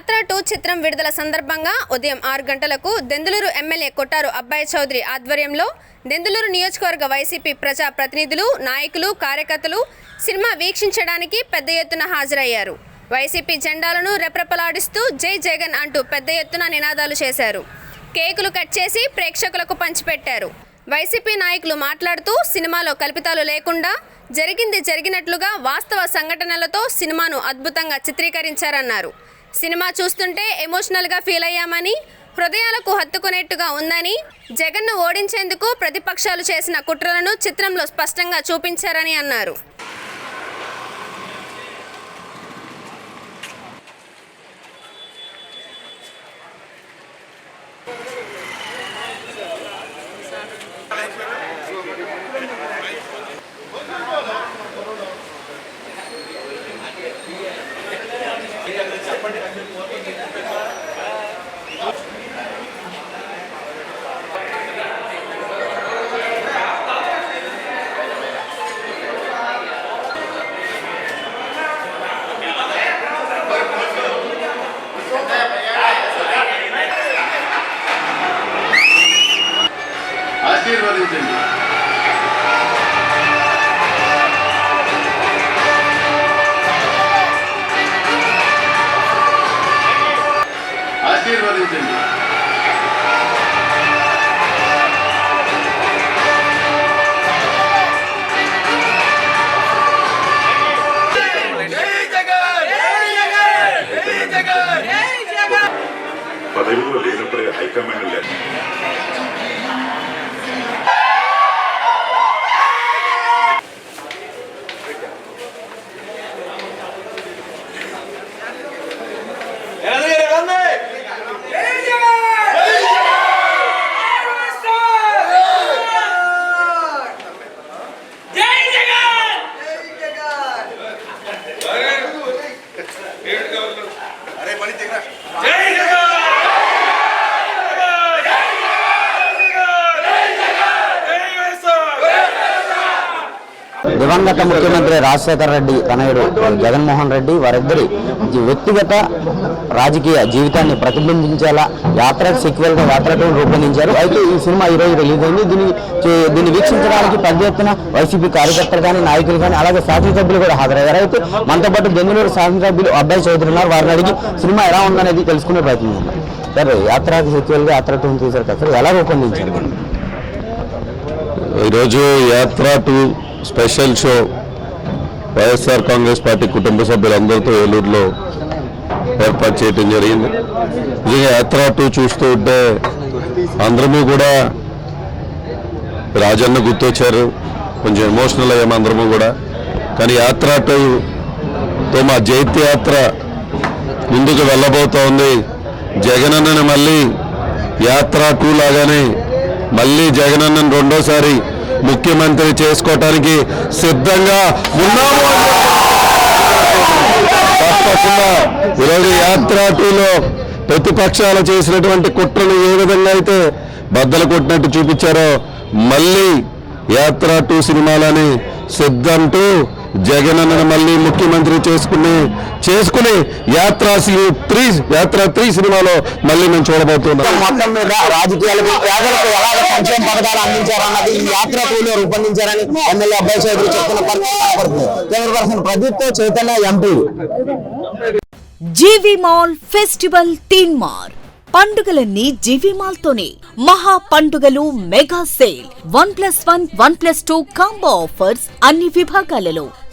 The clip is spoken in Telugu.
యాత్ర టూ చిత్రం విడుదల సందర్భంగా ఉదయం ఆరు గంటలకు దెందులూరు ఎమ్మెల్యే కొట్టారు అబ్బాయి చౌదరి ఆధ్వర్యంలో దెందులూరు నియోజకవర్గ వైసీపీ ప్రజా ప్రతినిధులు నాయకులు కార్యకర్తలు సినిమా వీక్షించడానికి పెద్ద ఎత్తున హాజరయ్యారు. వైసీపీ జెండాలను రెప్రెపలాడిస్తూ జై జగన్ అంటూ పెద్ద ఎత్తున నినాదాలు చేశారు. కేకులు కట్ చేసి ప్రేక్షకులకు పంచిపెట్టారు. వైసీపీ నాయకులు మాట్లాడుతూ సినిమాలో కల్పితాలు లేకుండా జరిగింది జరిగినట్లుగా వాస్తవ సంఘటనలతో సినిమాను అద్భుతంగా చిత్రీకరించారన్నారు. సినిమా చూస్తుంటే ఎమోషనల్గా ఫీల్ అయ్యామని హృదయాలకు హత్తుకునేట్టుగా ఉందని జగన్ను ఓడించేందుకు ప్రతిపక్షాలు చేసిన కుట్రలను చిత్రంలో స్పష్టంగా చూపించారని అన్నారు. ആശീർവദിച്ചിട്ടുണ്ട് പദവികൾ ലീനപ്പടി ഹൈക്കമാൻഡിലെ ഇറങ്ങി ഇറങ്ങി దివంగత ముఖ్యమంత్రి రాజశేఖర రెడ్డి తనయుడు జగన్మోహన్ రెడ్డి వారిద్దరి వ్యక్తిగత రాజకీయ జీవితాన్ని ప్రతిబింబించేలా యాత్ర సీక్వెల్గా రూపొందించారు. అయితే ఈ సినిమా ఈ రోజు రిలీజ్ అయింది. దీన్ని దీన్ని వీక్షించడానికి పెద్ద ఎత్తున వైసీపీ కార్యకర్తలు కానీ నాయకులు కానీ అలాగే శాసనసభ్యులు కూడా హాజరయ్యారు. అయితే మనతో పాటు బెంగళూరు శాసనసభ్యులు అబ్బాయి చౌదరి ఉన్నారు. వారిని అడిగి సినిమా ఎలా ఉందనేది తెలుసుకునే ప్రయత్నం సరే యాత్రకు సీక్వెల్గా యాత్ర టూ తీశారు కదా ఎలా రూపొందించారు? ఈరోజు Yatra two special show YSR Congress party కుటుంబ సభ్యులందరితో ఏలూరులో ఏర్పాటు చేయడం జరిగింది. నిజంగా యాత్ర టూ చూస్తూ ఉంటే అందరము కూడా రాజన్న గుర్తొచ్చారు. కొంచెం ఎమోషనల్ అయ్యాము అందరము కూడా. కానీ యాత్ర టూతో మా జైత్య యాత్ర ముందుకు వెళ్ళబోతోంది. జగనన్నని మళ్ళీ యాత్ర టూ లాగానే మళ్ళీ జగనన్నని రెండోసారి ముఖ్యమంత్రి చేసుకోవటానికి సిద్ధంగా ఉన్నాము. తప్పకుండా ఈరోజు యాత్ర టూలో ప్రతిపక్షాలు చేసినటువంటి కుట్రలు ఏ విధంగా అయితే బద్దలు కొట్టినట్టు చూపించారో మళ్ళీ యాత్ర టూ సినిమాలని సిద్ధంటూ జగనన్నను మళ్ళీ ముఖ్యమంత్రి చేసుకుని చేసుకుని యాత్ర త్రీ యాత్ర త్రీ సినిమాలో మళ్ళీ మేము చూడబోతున్నాం. మొత్తం మీద రాజకీయాలకు పేదలకు ఎలాగ సంక్షేమ పథకాలు అందించారన్నది ఈ యాత్ర టూలో రూపొందించారని ఎమ్మెల్యే అబ్బాయి చౌదరి చెప్తున్న పరిస్థితి person ప్రదీప్తో Chaitanya MP. G V mall festival తీన్ మార్ పండుగలన్నీ జీవి మాల్ తోనే మహా పండుగలు mega sale. One plus one one plus two combo offers అన్ని విభాగాలలో.